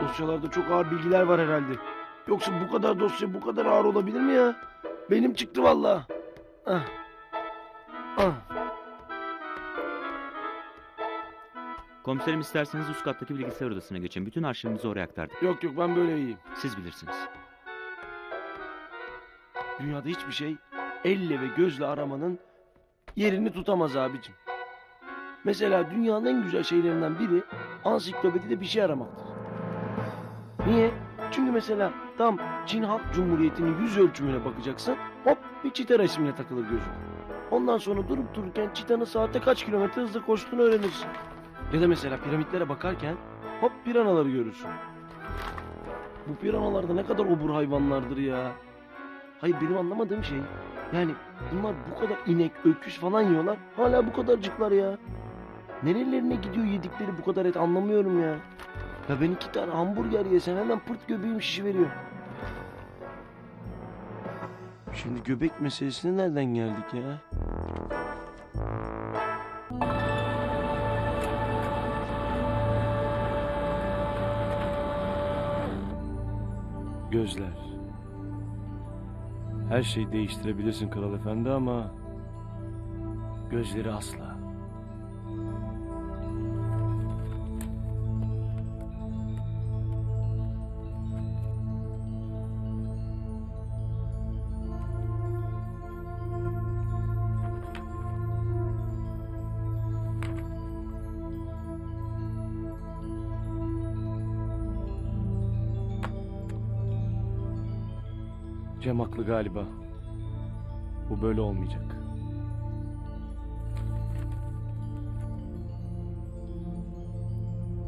Dosyalarda çok ağır bilgiler var herhalde. Yoksa bu kadar dosya bu kadar ağır olabilir mi ya? Benim çıktı vallahi. Ah. Ah. Komiserim isterseniz üst kattaki bilgisayar odasına geçin. Bütün arşivimizi oraya aktardık. Yok yok ben böyle iyiyim. Siz bilirsiniz. Dünyada hiçbir şey elle ve gözle aramanın yerini tutamaz abicim. Mesela dünyanın en güzel şeylerinden biri ansiklopedide bir şey aramaktır. Niye? Çünkü mesela tam Çin Halk Cumhuriyeti'nin yüz ölçümüne bakacaksın hop bir çita resmine takılır gözün. Ondan sonra durup dururken çitanın saatte kaç kilometre hızla koştuğunu öğrenirsin. Ya da mesela piramitlere bakarken hop piranaları görürsün. Bu piranalar da ne kadar obur hayvanlardır ya. Hayır benim anlamadığım şey yani bunlar bu kadar inek, öküz falan yiyorlar. Hala bu kadarcıklar ya. Nerelerine gidiyor yedikleri bu kadar et anlamıyorum ya. Ya ben iki tane hamburger yesem hemen pırt göbeğim şişiveriyor. Şimdi göbek meselesine nereden geldik ya? Gözler. Her şeyi değiştirebilirsin kral efendi ama gözleri asla. Cem haklı galiba. Bu böyle olmayacak.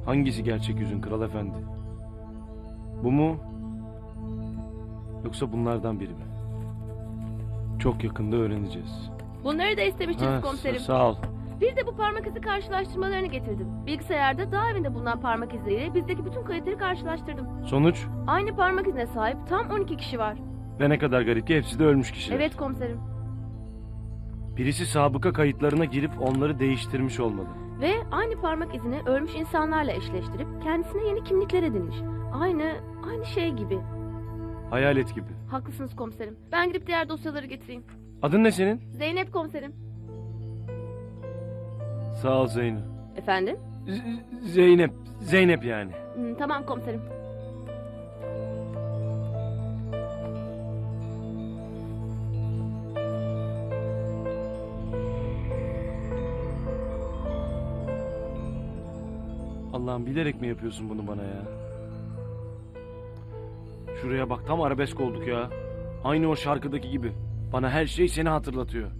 Hangisi gerçek yüzün kral efendi? Bu mu? Yoksa bunlardan biri mi? Çok yakında öğreneceğiz. Bunları da istemiştiniz Ha, komiserim. sa- Sağ ol. Bir de bu parmak izi karşılaştırmalarını getirdim. Bilgisayarda daha evinde bulunan parmak izleriyle bizdeki bütün kayıtları karşılaştırdım. Sonuç? Aynı parmak izine sahip tam 12 kişi var. Ve ne kadar garip ki hepsi de ölmüş kişiler. Evet komiserim. Birisi sabıka kayıtlarına girip onları değiştirmiş olmalı. Ve aynı parmak izini ölmüş insanlarla eşleştirip kendisine yeni kimlikler edinmiş. Aynı, aynı şey gibi. Hayalet gibi. Haklısınız komiserim. Ben gidip diğer dosyaları getireyim. Adın ne senin? Zeynep komiserim. Sağ ol Zeynep. Efendim? Z- Zeynep. Zeynep yani. Hmm, tamam komiserim. Allah'ım bilerek mi yapıyorsun bunu bana ya? Şuraya bak tam arabesk olduk ya. Aynı o şarkıdaki gibi. Bana her şey seni hatırlatıyor.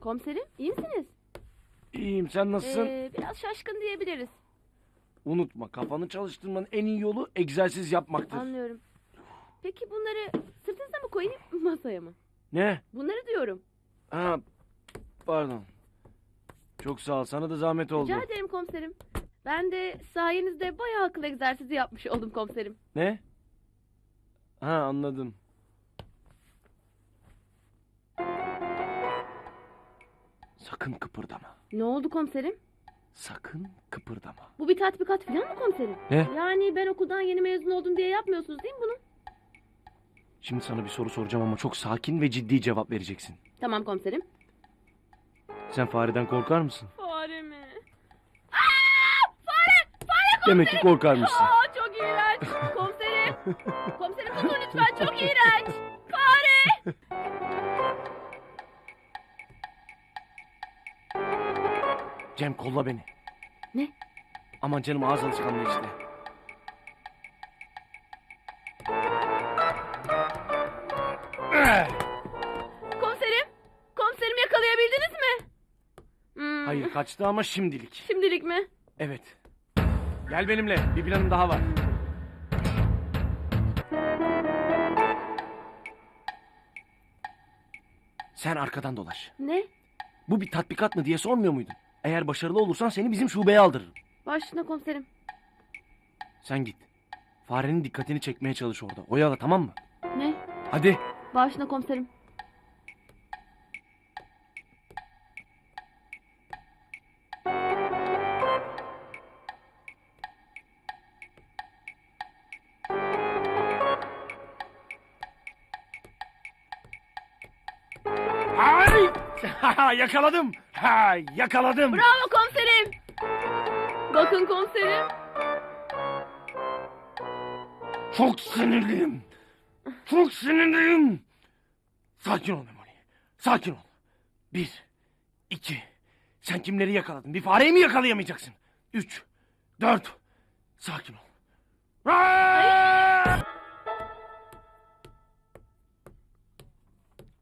Komiserim iyi misiniz? İyiyim sen nasılsın? Ee, biraz şaşkın diyebiliriz. Unutma kafanı çalıştırmanın en iyi yolu egzersiz yapmaktır. Anlıyorum. Peki bunları sırtınıza mı koyayım masaya mı? Ne? Bunları diyorum. Ha pardon. Çok sağ ol sana da zahmet oldu. Rica ederim komiserim. Ben de sayenizde bayağı akıl egzersizi yapmış oldum komiserim. Ne? Ha anladım. Sakın kıpırdama. Ne oldu komiserim? Sakın kıpırdama. Bu bir tatbikat falan mı komiserim? Ne? Yani ben okuldan yeni mezun oldum diye yapmıyorsunuz değil mi bunu? Şimdi sana bir soru soracağım ama çok sakin ve ciddi cevap vereceksin. Tamam komiserim. Sen fareden korkar mısın? Fare mi? Demek ki korkar mısın? Aa çok iğrenç. Komiserim. komiserim tutun lütfen çok iğrenç. Fare. Cem kolla beni. Ne? Aman canım ağız alışkanlığı işte. Hayır kaçtı ama şimdilik. Şimdilik mi? Evet. Gel benimle. Bir planım daha var. Sen arkadan dolaş. Ne? Bu bir tatbikat mı diye sormuyor muydun? Eğer başarılı olursan seni bizim şubeye aldırırım. Başına komiserim. Sen git. Farenin dikkatini çekmeye çalış orada. Oyala tamam mı? Ne? Hadi. Başına komiserim. Yakaladım. Ha, yakaladım. Bravo komiserim. Bakın komiserim. Çok sinirliyim. Çok sinirliyim. Sakin ol Memoli. Sakin ol. Bir, iki. Sen kimleri yakaladın? Bir fareyi mi yakalayamayacaksın? Üç, dört. Sakin ol.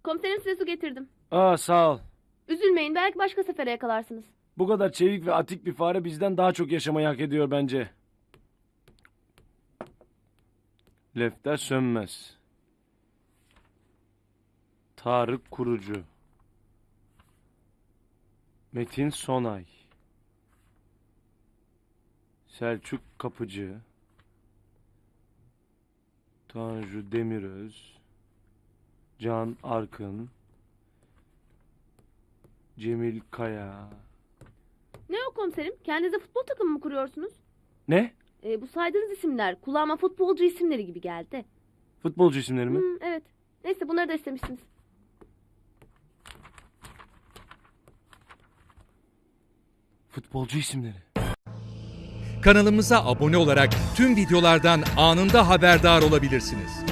Komiserim size su getirdim. Aa sağ ol. Üzülmeyin belki başka sefere yakalarsınız. Bu kadar çevik ve atik bir fare bizden daha çok yaşamayı hak ediyor bence. Lefter Sönmez. Tarık Kurucu. Metin Sonay. Selçuk Kapıcı. Tanju Demiröz. Can Arkın. Cemil Kaya. Ne o komiserim? Kendinize futbol takımı mı kuruyorsunuz? Ne? Ee, bu saydığınız isimler kulağıma futbolcu isimleri gibi geldi. Futbolcu isimleri mi? Hmm, evet. Neyse bunları da istemişsiniz. Futbolcu isimleri. Kanalımıza abone olarak tüm videolardan anında haberdar olabilirsiniz.